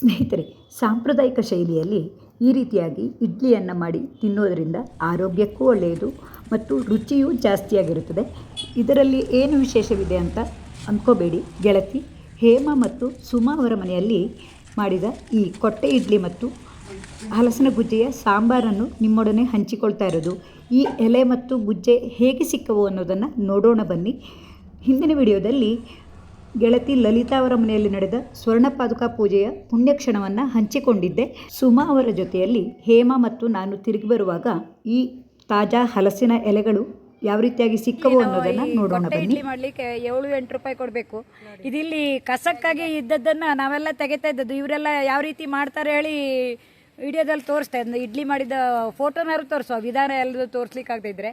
ಸ್ನೇಹಿತರೆ, ಸಾಂಪ್ರದಾಯಿಕ ಶೈಲಿಯಲ್ಲಿ ಈ ರೀತಿಯಾಗಿ ಇಡ್ಲಿಯನ್ನು ಮಾಡಿ ತಿನ್ನೋದರಿಂದ ಆರೋಗ್ಯಕ್ಕೂ ಒಳ್ಳೆಯದು ಮತ್ತು ರುಚಿಯೂ ಜಾಸ್ತಿಯಾಗಿರುತ್ತದೆ. ಇದರಲ್ಲಿ ಏನು ವಿಶೇಷವಿದೆ ಅಂತ ಅಂದ್ಕೋಬೇಡಿ ಗೆಳತಿ, ಹೇಮ ಮತ್ತು ಸುಮಾ ಅವರ ಮನೆಯಲ್ಲಿ ಮಾಡಿದ ಈ ಕೊಟ್ಟೆ ಇಡ್ಲಿ ಮತ್ತು ಹಲಸಿನ ಗುಜ್ಜೆಯ ಸಾಂಬಾರನ್ನು ನಿಮ್ಮೊಡನೆ ಹಂಚಿಕೊಳ್ತಾ ಇರೋದು. ಈ ಎಲೆ ಮತ್ತು ಗುಜ್ಜೆ ಹೇಗೆ ಸಿಕ್ಕವು ಅನ್ನೋದನ್ನು ನೋಡೋಣ ಬನ್ನಿ. ಹಿಂದಿನ ವಿಡಿಯೋದಲ್ಲಿ ಗೆಳತಿ ಲಲಿತಾ ಅವರ ಮನೆಯಲ್ಲಿ ನಡೆದ ಸ್ವರ್ಣ ಪಾದುಕಾ ಪೂಜೆಯ ಪುಣ್ಯಕ್ಷಣವನ್ನು ಹಂಚಿಕೊಂಡಿದ್ದೆ. ಸುಮಾ ಅವರ ಜೊತೆಯಲ್ಲಿ ಹೇಮ ಮತ್ತು ನಾನು ತಿರುಗಿ ಬರುವಾಗ ಈ ತಾಜಾ ಹಲಸಿನ ಎಲೆಗಳು ಯಾವ ರೀತಿಯಾಗಿ ಸಿಕ್ಕವು ಅನ್ನೋದನ್ನ ನೋಡೋಣ ಬನ್ನಿ. ಇಡ್ಲಿ ಮಾಡ್ಲಿಕ್ಕೆ ಏಳು ಎಂಟು ರೂಪಾಯಿ ಕೊಡಬೇಕು. ಇದಿಲ್ಲಿ ಕಸಕ್ಕಾಗಿ ಇದ್ದದ್ದನ್ನ ನಾವೆಲ್ಲ ತೆಗಿತಾ ಇದ್ದದ್ದು. ಇವರೆಲ್ಲ ಯಾವ ರೀತಿ ಮಾಡ್ತಾರೆ ಹೇಳಿ ವಿಡಿಯೋದಲ್ಲಿ ತೋರಿಸ್ತಾ ಇದ್ದ. ಇಡ್ಲಿ ಮಾಡಿದ ಫೋಟೋನಾರು ತೋರಿಸೋ ವಿಧಾನ ಎಲ್ಲದು ತೋರಿಸ್ಲಿಕ್ಕೆ ಆಗದಿದ್ರೆ ಇದ್ರೆ.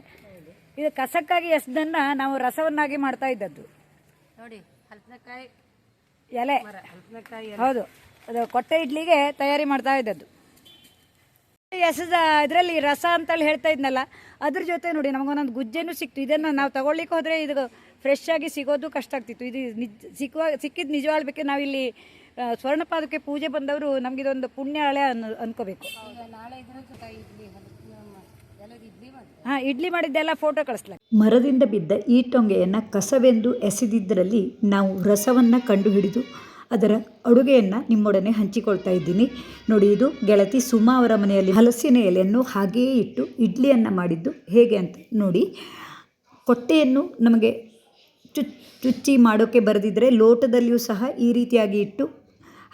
ಇದು ಕಸಕ್ಕಾಗಿ ಎಸ್ದನ್ನ ನಾವು ರಸವನ್ನಾಗಿ ಮಾಡ್ತಾ ಇದ್ದದ್ದು. ನೋಡಿ. ಹಲಸಿನಕಾಯಿ ಎಲೆ. ಹಲಸಿನಕಾಯಿ ಹೌದು. ಅದು ಕೊಟ್ಟೆ ಇಡ್ಲಿಗೆ ತಯಾರಿ ಮಾಡ್ತಾ ಇದ್ದದ್ದು. ಎಸದ ಇದರಲ್ಲಿ ರಸ ಅಂತೇಳಿ ಹೇಳ್ತಾ ಇದ್ನಲ್ಲ ಅದ್ರ ಜೊತೆ ನೋಡಿ ನಮಗೊಂದೊಂದು ಗುಜ್ಜೆನು ಸಿಕ್ತು. ಇದನ್ನು ನಾವು ತಗೊಳ್ಲಿಕ್ಕೆ ಹೋದರೆ ಇದು ಫ್ರೆಶ್ ಆಗಿ ಸಿಗೋದು ಕಷ್ಟ ಆಗ್ತಿತ್ತು. ಇದು ನಿಜ ಸಿಕ್ಕುವ ಸಿಕ್ಕಿದ್ದು ನಿಜವಾಗ್ಬೇಕು ನಾವಿಲ್ಲಿ ಸ್ವರ್ಣಪಾದಕ್ಕೆ ಪೂಜೆ ಬಂದವರು ನಮಗಿದೊಂದು ಪುಣ್ಯ ಹಳೆ ಅನ್ ಅನ್ಕೋಬೇಕು. ನಾಳೆ ಹಾಂ ಇಡ್ಲಿ ಮಾಡಿದ್ದೆಲ್ಲ ಫೋಟೋ ಕಳಿಸ್ಲಾ. ಮರದಿಂದ ಬಿದ್ದ ಈ ಟೊಂಗೆಯನ್ನು ಕಸವೆಂದು ಎಸೆದಿದ್ದರಲ್ಲಿ ನಾವು ರಸವನ್ನು ಕಂಡುಹಿಡಿದು ಅದರ ಅಡುಗೆಯನ್ನು ನಿಮ್ಮೊಡನೆ ಹಂಚಿಕೊಳ್ತಾ ಇದ್ದೀನಿ. ನೋಡಿ ಇದು ಗೆಳತಿ ಸುಮಾ ಅವರ ಮನೆಯಲ್ಲಿ ಹಲಸಿನ ಎಲೆಯನ್ನು ಹಾಗೆಯೇ ಇಟ್ಟು ಇಡ್ಲಿಯನ್ನು ಮಾಡಿದ್ದು ಹೇಗೆ ಅಂತ ನೋಡಿ. ಕೊಟ್ಟೆಯನ್ನು ನಮಗೆ ಚು ಚುಚ್ಚಿ ಮಾಡೋಕ್ಕೆ ಬರೆದಿದ್ದರೆ ಲೋಟದಲ್ಲಿಯೂ ಸಹ ಈ ರೀತಿಯಾಗಿ ಇಟ್ಟು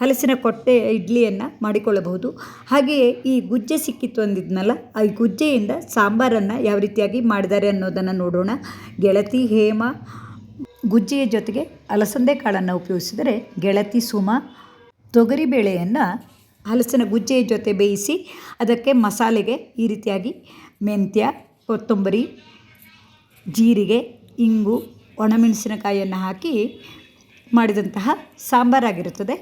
ಹಲಸಿನ ಕೊಟ್ಟೆ ಇಡ್ಲಿಯನ್ನು ಮಾಡಿಕೊಳ್ಳಬಹುದು. ಹಾಗೆಯೇ ಈ ಗುಜ್ಜೆ ಸಿಕ್ಕಿತ್ತು ಅಂದಿದ್ನಲ್ಲ, ಆ ಗುಜ್ಜೆಯಿಂದ ಸಾಂಬಾರನ್ನು ಯಾವ ರೀತಿಯಾಗಿ ಮಾಡಿದ್ದಾರೆ ಅನ್ನೋದನ್ನು ನೋಡೋಣ. ಗೆಳತಿ ಹೇಮ, ಗುಜ್ಜೆಯ ಜೊತೆಗೆ ಅಲಸಂದೆ ಕಾಳನ್ನು ಉಪಯೋಗಿಸಿದರೆ ಗೆಳತಿ ಸುಮ ತೊಗರಿಬೇಳೆಯನ್ನು ಹಲಸಿನ ಗುಜ್ಜೆಯ ಜೊತೆ ಬೇಯಿಸಿ ಅದಕ್ಕೆ ಮಸಾಲೆಗೆ ಈ ರೀತಿಯಾಗಿ ಮೆಂತ್ಯ, ಕೊತ್ತಂಬರಿ, ಜೀರಿಗೆ, ಇಂಗು, ಒಣಮೆಣಸಿನಕಾಯಿಯನ್ನು ಹಾಕಿ ಮಾಡಿದಂತಹ ಸಾಂಬಾರಾಗಿರುತ್ತದೆ.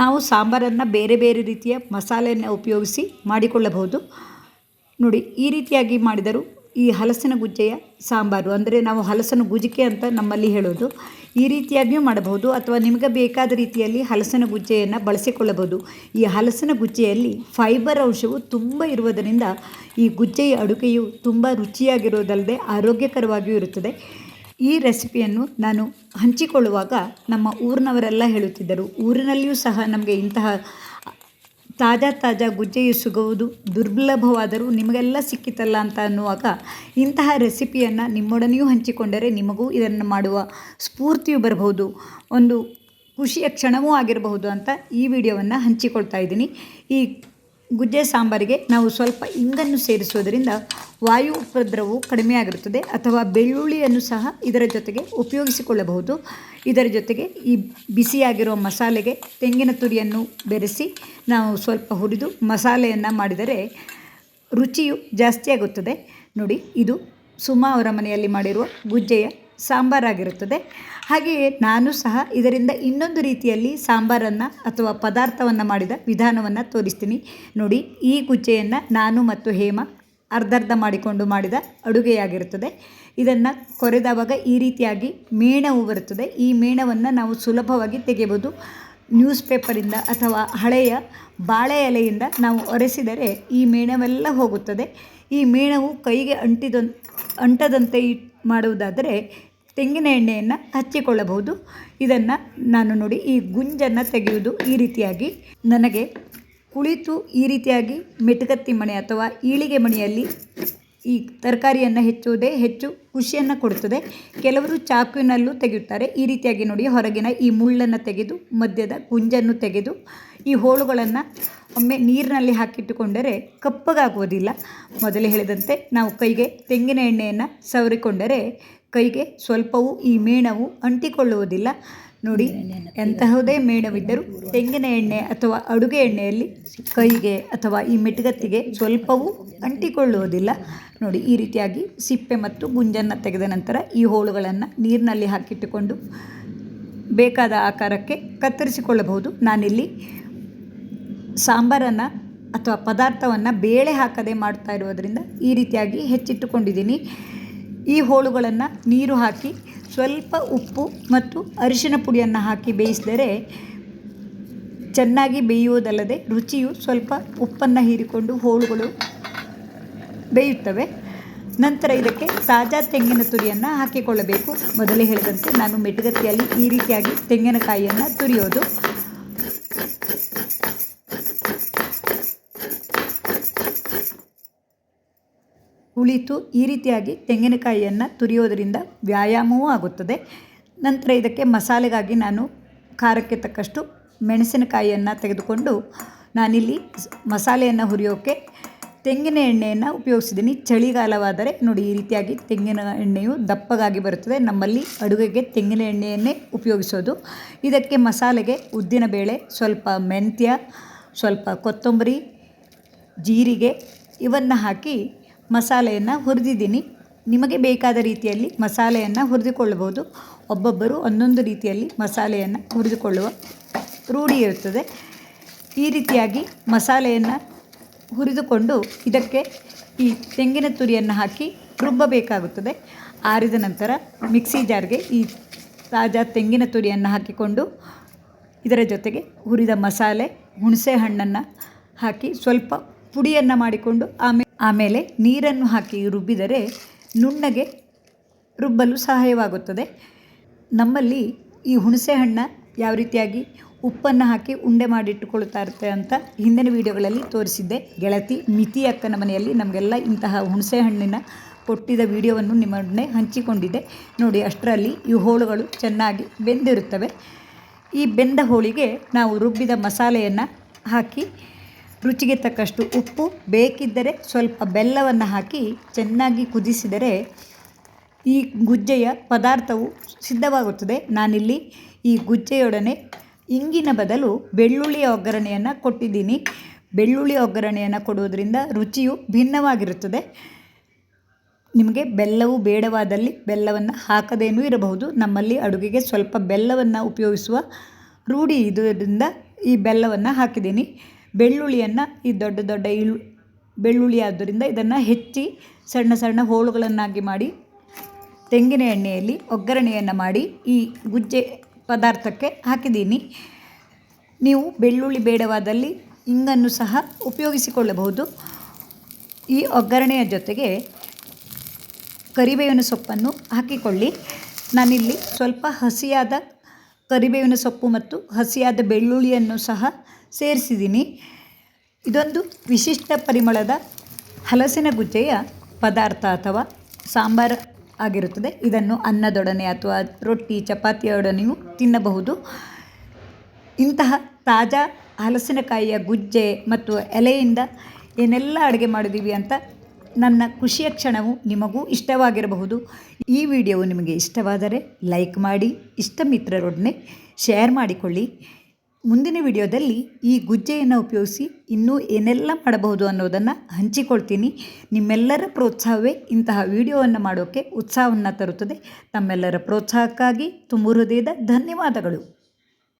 ನಾವು ಸಾಂಬಾರನ್ನು ಬೇರೆ ಬೇರೆ ರೀತಿಯ ಮಸಾಲೆಯನ್ನು ಉಪಯೋಗಿಸಿ ಮಾಡಿಕೊಳ್ಳಬಹುದು. ನೋಡಿ, ಈ ರೀತಿಯಾಗಿ ಮಾಡಿದರು ಈ ಹಲಸಿನ ಗುಜ್ಜೆಯ ಸಾಂಬಾರು, ಅಂದರೆ ನಾವು ಹಲಸನ್ನು ಗುಜಿಕೆ ಅಂತ ನಮ್ಮಲ್ಲಿ ಹೇಳೋದು, ಈ ರೀತಿಯಾಗಿಯೂ ಮಾಡಬಹುದು. ಅಥವಾ ನಿಮಗೆ ಬೇಕಾದ ರೀತಿಯಲ್ಲಿ ಹಲಸಿನ ಗುಜ್ಜೆಯನ್ನು ಬಳಸಿಕೊಳ್ಳಬಹುದು. ಈ ಹಲಸಿನ ಗುಜ್ಜೆಯಲ್ಲಿ ಫೈಬರ್ ಅಂಶವು ತುಂಬ ಇರುವುದರಿಂದ ಈ ಗುಜ್ಜೆಯ ಅಡುಗೆಯು ತುಂಬ ರುಚಿಯಾಗಿರೋದಲ್ಲದೆ ಆರೋಗ್ಯಕರವಾಗಿಯೂ ಇರುತ್ತದೆ. ಈ ರೆಸಿಪಿಯನ್ನು ನಾನು ಹಂಚಿಕೊಳ್ಳುವಾಗ ನಮ್ಮ ಊರಿನವರೆಲ್ಲ ಹೇಳುತ್ತಿದ್ದರು. ಊರಿನಲ್ಲಿಯೂ ಸಹ ನಮಗೆ ಇಂತಹ ತಾಜಾ ತಾಜಾ ಗುಜ್ಜೆಯು ಸಿಗುವುದು ದುರ್ಲಭವಾದರೂ ನಿಮಗೆಲ್ಲ ಸಿಕ್ಕಿತಲ್ಲ ಅಂತ ಅನ್ನುವಾಗ ಇಂತಹ ರೆಸಿಪಿಯನ್ನು ನಿಮ್ಮೊಡನೆಯೂ ಹಂಚಿಕೊಂಡರೆ ನಿಮಗೂ ಇದನ್ನು ಮಾಡುವ ಸ್ಫೂರ್ತಿಯು ಬರಬಹುದು. ಒಂದು ಖುಷಿಯ ಕ್ಷಣವೂ ಆಗಿರಬಹುದು ಅಂತ ಈ ವಿಡಿಯೋವನ್ನು ಹಂಚಿಕೊಳ್ತಾ ಇದ್ದೀನಿ. ಈ ಗುಜ್ಜೆ ಸಾಂಬಾರಿಗೆ ನಾವು ಸ್ವಲ್ಪ ಇಂಗನ್ನು ಸೇರಿಸುವುದರಿಂದ ವಾಯು ಉಪದ್ರವವು ಕಡಿಮೆಯಾಗಿರುತ್ತದೆ ಅಥವಾ ಬೆಳ್ಳುಳ್ಳಿಯನ್ನು ಸಹ ಇದರ ಜೊತೆಗೆ ಉಪಯೋಗಿಸಿಕೊಳ್ಳಬಹುದು. ಇದರ ಜೊತೆಗೆ ಈ ಬಿಸಿಯಾಗಿರುವ ಮಸಾಲೆಗೆ ತೆಂಗಿನ ತುರಿಯನ್ನು ಬೆರೆಸಿ ನಾವು ಸ್ವಲ್ಪ ಹುರಿದು ಮಸಾಲೆಯನ್ನು ಮಾಡಿದರೆ ರುಚಿಯು ಜಾಸ್ತಿಯಾಗುತ್ತದೆ ನೋಡಿ, ಇದು ಸುಮಾ ಅವರ ಮನೆಯಲ್ಲಿ ಮಾಡಿರುವ ಗುಜ್ಜೆಯ ಸಾಂಬಾರಾಗಿರುತ್ತದೆ. ಹಾಗೆಯೇ ನಾನು ಸಹ ಇದರಿಂದ ಇನ್ನೊಂದು ರೀತಿಯಲ್ಲಿ ಸಾಂಬಾರನ್ನು ಅಥವಾ ಪದಾರ್ಥವನ್ನು ಮಾಡಿದ ವಿಧಾನವನ್ನು ತೋರಿಸ್ತೀನಿ. ನೋಡಿ, ಈ ಗುಜ್ಜೆಯನ್ನು ನಾನು ಮತ್ತು ಹೇಮ ಅರ್ಧರ್ಧ ಮಾಡಿಕೊಂಡು ಮಾಡಿದ ಅಡುಗೆಯಾಗಿರುತ್ತದೆ. ಇದನ್ನು ಕೊರೆದವಾಗ ಈ ರೀತಿಯಾಗಿ ಮೇಣವು ಬರುತ್ತದೆ. ಈ ಮೇಣವನ್ನು ನಾವು ಸುಲಭವಾಗಿ ತೆಗೆಯಬಹುದು. ನ್ಯೂಸ್ ಪೇಪರಿಂದ ಅಥವಾ ಹಳೆಯ ಬಾಳೆ ಎಲೆಯಿಂದ ನಾವು ಒರೆಸಿದರೆ ಈ ಮೇಣವೆಲ್ಲ ಹೋಗುತ್ತದೆ. ಈ ಮೇಣವು ಕೈಗೆ ಅಂಟಿದ ಅಂಟದಂತೆ ಮಾಡುವುದಾದರೆ ತೆಂಗಿನ ಎಣ್ಣೆಯನ್ನು ಹಚ್ಚಿಕೊಳ್ಳಬಹುದು. ಇದನ್ನು ನಾನು ನೋಡಿ ಈ ಗುಂಜನ್ನು ತೆಗೆಯುವುದು ಈ ರೀತಿಯಾಗಿ. ನನಗೆ ಕುಳಿತು ಈ ರೀತಿಯಾಗಿ ಮೆಟುಕತ್ತಿ ಮಣೆ ಅಥವಾ ಈಳಿಗೆ ಮಣೆಯಲ್ಲಿ ಈ ತರಕಾರಿಯನ್ನು ಹೆಚ್ಚುವುದೇ ಹೆಚ್ಚು ಖುಷಿಯನ್ನು ಕೊಡುತ್ತದೆ. ಕೆಲವರು ಚಾಕುವಿನಲ್ಲೂ ತೆಗೆಯುತ್ತಾರೆ. ಈ ರೀತಿಯಾಗಿ ನೋಡಿ ಹೊರಗಿನ ಈ ಮುಳ್ಳನ್ನು ತೆಗೆದು, ಮಧ್ಯದ ಗುಂಜನ್ನು ತೆಗೆದು, ಈ ಹೋಳುಗಳನ್ನು ಒಮ್ಮೆ ನೀರಿನಲ್ಲಿ ಹಾಕಿಟ್ಟುಕೊಂಡರೆ ಕಪ್ಪಗಾಗುವುದಿಲ್ಲ. ಮೊದಲೇ ಹೇಳಿದಂತೆ ನಾವು ಕೈಗೆ ತೆಂಗಿನ ಎಣ್ಣೆಯನ್ನು ಸವರಿಕೊಂಡರೆ ಕೈಗೆ ಸ್ವಲ್ಪವೂ ಈ ಮೇಣವು ಅಂಟಿಕೊಳ್ಳುವುದಿಲ್ಲ. ನೋಡಿ ಎಂತಹುದೇ ಮೇಣವಿದ್ದರೂ ತೆಂಗಿನ ಎಣ್ಣೆ ಅಥವಾ ಅಡುಗೆ ಎಣ್ಣೆಯಲ್ಲಿ ಕೈಗೆ ಅಥವಾ ಈ ಮೆಟ್ಗತ್ತಿಗೆ ಸ್ವಲ್ಪವೂ ಅಂಟಿಕೊಳ್ಳುವುದಿಲ್ಲ. ನೋಡಿ ಈ ರೀತಿಯಾಗಿ ಸಿಪ್ಪೆ ಮತ್ತು ಗುಂಜನ್ನು ತೆಗೆದ ನಂತರ ಈ ಹೋಳುಗಳನ್ನು ನೀರಿನಲ್ಲಿ ಹಾಕಿಟ್ಟುಕೊಂಡು ಬೇಕಾದ ಆಕಾರಕ್ಕೆ ಕತ್ತರಿಸಿಕೊಳ್ಳಬಹುದು. ನಾನಿಲ್ಲಿ ಸಾಂಬಾರನ್ನು ಅಥವಾ ಪದಾರ್ಥವನ್ನು ಬೇಳೆ ಹಾಕದೆ ಮಾಡ್ತಾ ಇರೋದರಿಂದ ಈ ರೀತಿಯಾಗಿ ಹೆಚ್ಚಿಟ್ಟುಕೊಂಡಿದ್ದೀನಿ. ಈ ಹೋಳುಗಳನ್ನು ನೀರು ಹಾಕಿ ಸ್ವಲ್ಪ ಉಪ್ಪು ಮತ್ತು ಅರಿಶಿನ ಪುಡಿಯನ್ನು ಹಾಕಿ ಬೇಯಿಸಿದರೆ ಚೆನ್ನಾಗಿ ಬೇಯುವುದಲ್ಲದೆ ರುಚಿಯು ಸ್ವಲ್ಪ ಉಪ್ಪನ್ನು ಹೀರಿಕೊಂಡು ಹೋಳುಗಳು ಬೇಯುತ್ತವೆ. ನಂತರ ಇದಕ್ಕೆ ತಾಜಾ ತೆಂಗಿನ ತುರಿಯನ್ನು ಹಾಕಿಕೊಳ್ಳಬೇಕು. ಮೊದಲೇ ಹೇಳಿದಂತೆ ನಾನು ಮೆಟಗತ್ತಿಯಲ್ಲಿ ಈ ರೀತಿಯಾಗಿ ತೆಂಗಿನಕಾಯಿಯನ್ನು ತುರಿಯೋದು. ಉಳಿತು ಈ ರೀತಿಯಾಗಿ ತೆಂಗಿನಕಾಯಿಯನ್ನು ತುರಿಯೋದರಿಂದ ವ್ಯಾಯಾಮವೂ ಆಗುತ್ತದೆ. ನಂತರ ಇದಕ್ಕೆ ಮಸಾಲೆಗಾಗಿ ನಾನು ಖಾರಕ್ಕೆ ತಕ್ಕಷ್ಟು ಮೆಣಸಿನಕಾಯಿಯನ್ನು ತೆಗೆದುಕೊಂಡು ನಾನಿಲ್ಲಿ ಮಸಾಲೆಯನ್ನು ಹುರಿಯೋಕ್ಕೆ ತೆಂಗಿನ ಎಣ್ಣೆಯನ್ನು ಉಪಯೋಗಿಸಿದ್ದೀನಿ. ಚಳಿಗಾಲವಾದರೆ ನೋಡಿ ಈ ರೀತಿಯಾಗಿ ತೆಂಗಿನ ಎಣ್ಣೆಯು ದಪ್ಪಗಾಗಿ ಬರುತ್ತದೆ. ನಮ್ಮಲ್ಲಿ ಅಡುಗೆಗೆ ತೆಂಗಿನ ಎಣ್ಣೆಯನ್ನೇ ಉಪಯೋಗಿಸೋದು. ಇದಕ್ಕೆ ಮಸಾಲೆಗೆ ಉದ್ದಿನಬೇಳೆ ಸ್ವಲ್ಪ ಮೆಂತ್ಯ, ಸ್ವಲ್ಪ ಕೊತ್ತಂಬರಿ, ಜೀರಿಗೆ ಇವನ್ನು ಹಾಕಿ ಮಸಾಲೆಯನ್ನು ಹುರಿದಿದ್ದೀನಿ. ನಿಮಗೆ ಬೇಕಾದ ರೀತಿಯಲ್ಲಿ ಮಸಾಲೆಯನ್ನು ಹುರಿದುಕೊಳ್ಳಬಹುದು. ಒಬ್ಬೊಬ್ಬರು ಒಂದೊಂದು ರೀತಿಯಲ್ಲಿ ಮಸಾಲೆಯನ್ನು ಹುರಿದುಕೊಳ್ಳುವ ರೂಢಿ ಇರುತ್ತದೆ. ಈ ರೀತಿಯಾಗಿ ಮಸಾಲೆಯನ್ನು ಹುರಿದುಕೊಂಡು ಇದಕ್ಕೆ ಈ ತೆಂಗಿನ ತುರಿಯನ್ನು ಹಾಕಿ ರುಬ್ಬಬೇಕಾಗುತ್ತದೆ. ಆರಿದ ನಂತರ ಮಿಕ್ಸಿ ಜಾರ್ಗೆ ಈ ತಾಜಾ ತೆಂಗಿನ ತುರಿಯನ್ನು ಹಾಕಿಕೊಂಡು ಇದರ ಜೊತೆಗೆ ಹುರಿದ ಮಸಾಲೆ, ಹುಣಸೆ ಹಣ್ಣನ್ನು ಹಾಕಿ ಸ್ವಲ್ಪ ಪುಡಿಯನ್ನು ಮಾಡಿಕೊಂಡು ಆಮೇ ಆಮೇಲೆ ನೀರನ್ನು ಹಾಕಿ ರುಬ್ಬಿದರೆ ನುಣ್ಣಗೆ ರುಬ್ಬಲು ಸಹಾಯವಾಗುತ್ತದೆ. ನಮ್ಮಲ್ಲಿ ಈ ಹುಣಸೆ ಹಣ್ಣ ಯಾವ ರೀತಿಯಾಗಿ ಉಪ್ಪನ್ನು ಹಾಕಿ ಉಂಡೆ ಮಾಡಿಟ್ಟುಕೊಳ್ತಾ ಇರುತ್ತೆ ಅಂತ ಹಿಂದಿನ ವೀಡಿಯೋಗಳಲ್ಲಿ ತೋರಿಸಿದ್ದೆ. ಗೆಳತಿ ಮಿತಿ ಅಕ್ಕನ ಮನೆಯಲ್ಲಿ ನಮಗೆಲ್ಲ ಇಂತಹ ಹುಣಸೆ ಹಣ್ಣಿನ ಕೊಟ್ಟಿದ್ದ ವಿಡಿಯೋವನ್ನು ನಿಮ್ಮೊಡನೆ ಹಂಚಿಕೊಂಡಿದ್ದೆ. ನೋಡಿ, ಅಷ್ಟರಲ್ಲಿ ಈ ಹೋಳುಗಳು ಚೆನ್ನಾಗಿ ಬೆಂದಿರುತ್ತವೆ. ಈ ಬೆಂದ ಹೋಳಿಗೆ ನಾವು ರುಬ್ಬಿದ ಮಸಾಲೆಯನ್ನು ಹಾಕಿ ರುಚಿಗೆ ತಕ್ಕಷ್ಟು ಉಪ್ಪು ಬೇಕಿದ್ದರೆ ಸ್ವಲ್ಪ ಬೆಲ್ಲವನ್ನು ಹಾಕಿ ಚೆನ್ನಾಗಿ ಕುದಿಸಿದರೆ ಈ ಗುಜ್ಜೆಯ ಪದಾರ್ಥವು ಸಿದ್ಧವಾಗುತ್ತದೆ. ನಾನಿಲ್ಲಿ ಈ ಗುಜ್ಜೆಯೊಡನೆ ಇಂಗಿನ ಬದಲು ಬೆಳ್ಳುಳ್ಳಿಯ ಒಗ್ಗರಣೆಯನ್ನು ಕೊಟ್ಟಿದ್ದೀನಿ. ಬೆಳ್ಳುಳ್ಳಿ ಒಗ್ಗರಣೆಯನ್ನು ಕೊಡುವುದರಿಂದ ರುಚಿಯು ಭಿನ್ನವಾಗಿರುತ್ತದೆ. ನಿಮಗೆ ಬೆಲ್ಲವು ಬೇಡವಾದಲ್ಲಿ ಬೆಲ್ಲವನ್ನು ಹಾಕದೇನೂ ಇರಬಹುದು. ನಮ್ಮಲ್ಲಿ ಅಡುಗೆಗೆ ಸ್ವಲ್ಪ ಬೆಲ್ಲವನ್ನು ಉಪಯೋಗಿಸುವ ರೂಢಿ ಇದರಿಂದ ಈ ಬೆಲ್ಲವನ್ನು ಹಾಕಿದ್ದೀನಿ. ಬೆಳ್ಳುಳ್ಳಿಯನ್ನು ಈ ದೊಡ್ಡ ದೊಡ್ಡ ಇಳು, ಬೆಳ್ಳುಳ್ಳಿ ಆದ್ದರಿಂದ ಇದನ್ನು ಹೆಚ್ಚಿ ಸಣ್ಣ ಸಣ್ಣ ಹೋಳುಗಳನ್ನಾಗಿ ಮಾಡಿ, ತೆಂಗಿನ ಎಣ್ಣೆಯಲ್ಲಿ ಒಗ್ಗರಣೆಯನ್ನು ಮಾಡಿ ಈ ಗುಜ್ಜೆ ಪದಾರ್ಥಕ್ಕೆ ಹಾಕಿದ್ದೀನಿ. ನೀವು ಬೆಳ್ಳುಳ್ಳಿ ಬೇಡವಾದಲ್ಲಿ ಇಂಗನ್ನು ಸಹ ಉಪಯೋಗಿಸಿಕೊಳ್ಳಬಹುದು. ಈ ಒಗ್ಗರಣೆಯ ಜೊತೆಗೆ ಕರಿಬೇವಿನ ಸೊಪ್ಪನ್ನು ಹಾಕಿಕೊಳ್ಳಿ. ನಾನಿಲ್ಲಿ ಸ್ವಲ್ಪ ಹಸಿಯಾದ ಕರಿಬೇವಿನ ಸೊಪ್ಪು ಮತ್ತು ಹಸಿಯಾದ ಬೆಳ್ಳುಳ್ಳಿಯನ್ನು ಸಹ ಸೇರಿಸಿದ್ದೀನಿ. ಇದೊಂದು ವಿಶಿಷ್ಟ ಪರಿಮಳದ ಹಲಸಿನ ಗುಜ್ಜೆಯ ಪದಾರ್ಥ ಅಥವಾ ಸಾಂಬಾರು ಆಗಿರುತ್ತದೆ. ಇದನ್ನು ಅನ್ನದೊಡನೆ ಅಥವಾ ರೊಟ್ಟಿ ಚಪಾತಿಯೊಡನೆಯೂ ತಿನ್ನಬಹುದು. ಇಂತಹ ತಾಜಾ ಹಲಸಿನಕಾಯಿಯ ಗುಜ್ಜೆ ಮತ್ತು ಎಲೆಯಿಂದ ಏನೆಲ್ಲ ಅಡುಗೆ ಮಾಡಿದ್ದೀವಿ ಅಂತ ನನ್ನ ಖುಷಿಯ ಕ್ಷಣವು ನಿಮಗೂ ಇಷ್ಟವಾಗಿರಬಹುದು. ಈ ವಿಡಿಯೋವು ನಿಮಗೆ ಇಷ್ಟವಾದರೆ ಲೈಕ್ ಮಾಡಿ ಇಷ್ಟ ಮಿತ್ರರೊಡನೆ ಶೇರ್ ಮಾಡಿಕೊಳ್ಳಿ. ಮುಂದಿನ ವಿಡಿಯೋದಲ್ಲಿ ಈ ಗುಜ್ಜೆಯನ್ನು ಉಪಯೋಗಿಸಿ ಇನ್ನೂ ಏನೆಲ್ಲ ಮಾಡಬಹುದು ಅನ್ನೋದನ್ನು ಹಂಚಿಕೊಳ್ತೀನಿ. ನಿಮ್ಮೆಲ್ಲರ ಪ್ರೋತ್ಸಾಹವೇ ಇಂತಹ ವಿಡಿಯೋವನ್ನು ಮಾಡೋಕ್ಕೆ ಉತ್ಸಾಹವನ್ನು ತರುತ್ತದೆ. ತಮ್ಮೆಲ್ಲರ ಪ್ರೋತ್ಸಾಹಕ್ಕಾಗಿ ತುಂಬ ಹೃದಯದ ಧನ್ಯವಾದಗಳು.